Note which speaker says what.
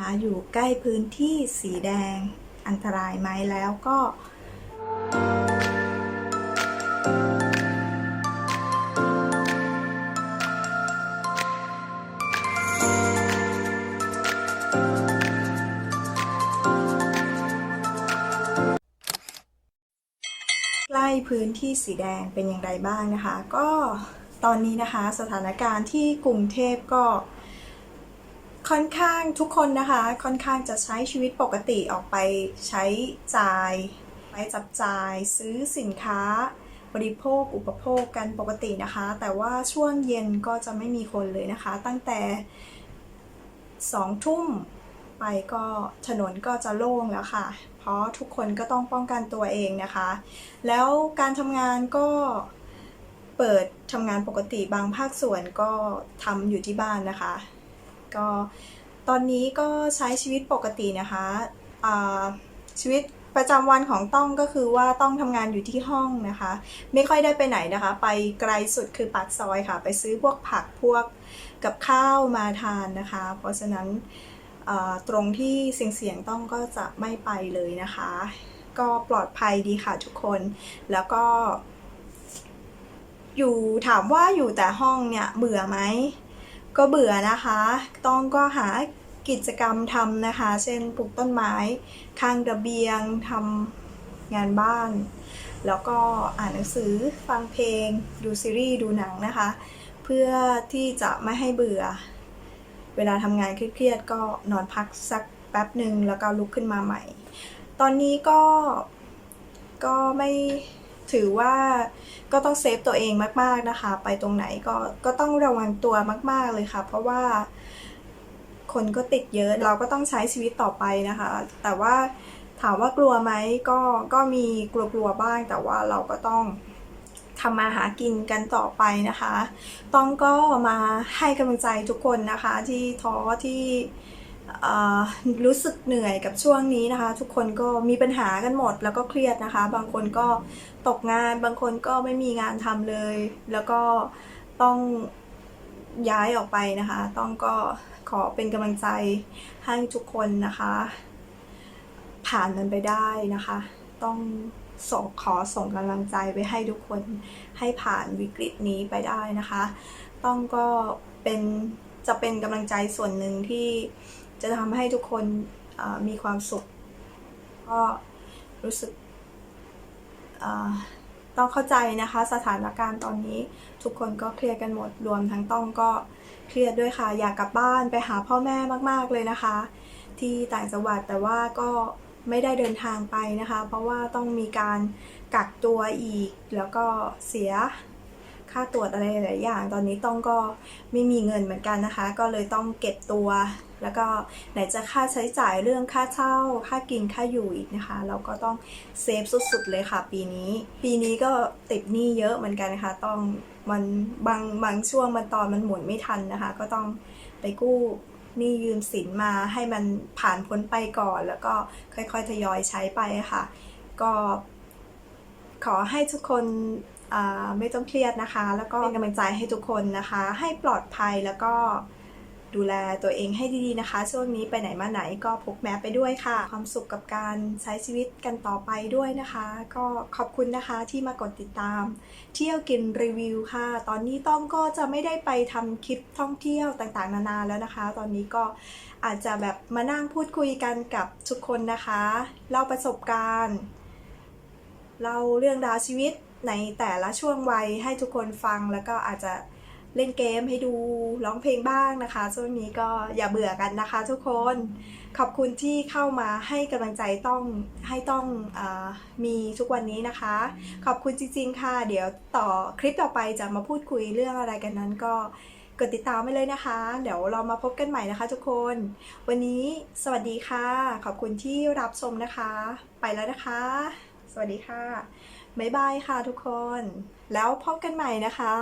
Speaker 1: หาอยู่ใกล้พื้นที่สีแดงอันตรายไหมแล้วก็ใกล้พื้นที่สีแดงเป็นอย่างไรบ้างนะคะ ก็ตอนนี้นะคะสถานการณ์ที่กรุงเทพก็ ค่อนข้างทุกคนนะคะ ค่อนข้างจะใช้ชีวิตปกติออกไปใช้จ่าย ไปจับจ่ายซื้อสินค้า บริโภคอุปโภคกันปกตินะคะ แต่ว่าช่วงเย็นก็จะไม่มีคนเลยนะคะ ตั้งแต่สองทุ่มไปก็ถนนก็จะโล่งแล้วค่ะ เพราะทุกคนก็ต้องป้องกันตัวเองนะคะ แล้วการทำงานก็เปิดทำงานปกติบางภาคส่วนก็ทำอยู่ที่บ้านนะคะ ก็ตอนนี้ก็ใช้ชีวิตปกตินะคะชีวิตประจำวันของต้องก็คือว่าต้องทำงานอยู่ที่ห้องนะคะ ไม่ค่อยได้ไปไหนนะคะ ไปไกลสุดคือปากซอยค่ะ ไปซื้อพวกผักพวกกับข้าวมาทานนะคะ เพราะฉะนั้นตรงที่เสี่ยงๆต้องก็จะไม่ไปเลยนะคะ ก็ปลอดภัยดีค่ะทุกคนแล้วก็ อยู่ถามว่าอยู่แต่ห้องเนี่ยเบื่อไหม ก็เบื่อนะคะ ต้องก็หากิจกรรมทำนะคะ เช่นปลูกต้นไม้ ข้างระเบียงทำงานบ้าน แล้วก็อ่านหนังสือฟังเพลง ดูซีรีส์ดูหนังนะคะ เพื่อที่จะไม่ให้เบื่อ เวลาทำงานเครียดๆก็นอนพักสักแป๊บหนึ่งแล้วก็ลุกขึ้นมาใหม่ ตอนนี้ก็ก็ไม่ ถือว่าก็ต้องเซฟตัวเองมาก ๆนะคะ ไปตรงไหนก็ก็ต้องระวังตัวมาก ๆเลยค่ะ เพราะว่าคนก็ติดเยอะเราก็ต้องใช้ชีวิตต่อไปนะคะ แต่ว่าถามว่ากลัวไหมก็ก็มีกลัวๆบ้าง แต่ว่าเราก็ต้องทำมาหากินกันต่อไปนะคะ ต้องก็มาให้กำลังใจทุกคนนะคะ ที่ท้อที่ รู้สึกเหนื่อยกับช่วงนี้นะคะ ทุกคนก็มีปัญหากันหมดแล้วก็เครียดนะคะ บางคนก็ตกงาน บางคนก็ไม่มีงานทำเลย แล้วก็ต้องย้ายออกไปนะคะ ต้องก็ขอเป็นกำลังใจให้ทุกคนนะคะ ผ่านมันไปได้นะคะ ต้องส่งขอส่งกำลังใจไปให้ทุกคนให้ผ่านวิกฤตนี้ไปได้นะคะ ต้องก็เป็นจะเป็นกำลังใจส่วนหนึ่งที่ จะทำให้ทุกคนมีความสุข ก็รู้สึกต้องเข้าใจนะคะ สถานการณ์ตอนนี้ทุกคนก็เครียดกันหมดรวมทั้งต้องก็เครียดด้วยค่ะ อยากกลับบ้านไปหาพ่อแม่มาก ๆ เลยนะคะ ที่ต่างจังหวัดแต่ว่าก็ไม่ได้เดินทางไปนะคะ เพราะว่าต้องมีการกักตัวอีกแล้วก็เสีย ค่าตรวจอะไรหลายอย่าง ตอนนี้ต้องก็ไม่มีเงินเหมือนกันนะคะ ก็เลยต้องเก็บตัว แล้วก็ไหนจะค่าใช้จ่ายเรื่องค่าเช่า ค่ากินค่าอยู่อีกนะคะ เราก็ต้องเซฟสุดๆเลยค่ะ ปีนี้ ปีนี้ก็ติดหนี้เยอะเหมือนกันนะคะ ต้องมันบางบางช่วงมันตอนมันหมุนไม่ทันนะคะ ก็ต้องไปกู้หนี้ยืมสินมาให้มันผ่านพ้นไปก่อน แล้วก็ค่อยๆทยอยใช้ไปค่ะ ก็ขอให้ทุกคน ไม่ต้องเครียดนะคะ แล้วก็เป็นกำลังใจให้ทุกคนนะคะ ให้ปลอดภัยแล้วก็ดูแลตัวเองให้ดีๆนะคะ ช่วงนี้ไปไหนมาไหนก็พกแมสไปด้วยค่ะ ความสุขกับการใช้ชีวิตกันต่อไปด้วยนะคะ ก็ขอบคุณนะคะที่มากดติดตาม เที่ยวกินรีวิวค่ะ ตอนนี้ต้องก็จะไม่ได้ไปทำคลิปท่องเที่ยวต่างๆ นานาแล้วนะคะ ตอนนี้ก็อาจจะแบบมานั่งพูดคุยกันกับทุกคนนะคะเล่าประสบการณ์เล่าเรื่องราวชีวิต ในแต่ละช่วงวัยให้ทุกคนฟังแล้วก็อาจจะเล่นเกมให้ดูร้องเพลงบ้างนะคะ ช่วงนี้ก็อย่าเบื่อกันนะคะ ทุกคนขอบคุณที่เข้ามาให้กำลังใจต้องให้ต้องอมีทุกวันนี้นะคะ ขอบคุณจริงๆค่ะ เดี๋ยวต่อคลิปต่อไปจะมาพูดคุยเรื่องอะไรกันนั้นก็กดติดตามไปเลยนะคะ เดี๋ยวเรามาพบกันใหม่นะคะ ทุกคน วันนี้สวัสดีค่ะ ขอบคุณที่รับชมนะคะ ไปแล้วนะคะ สวัสดีค่ะ บ๊ายบายค่ะทุกคน แล้วพบกันใหม่นะคะ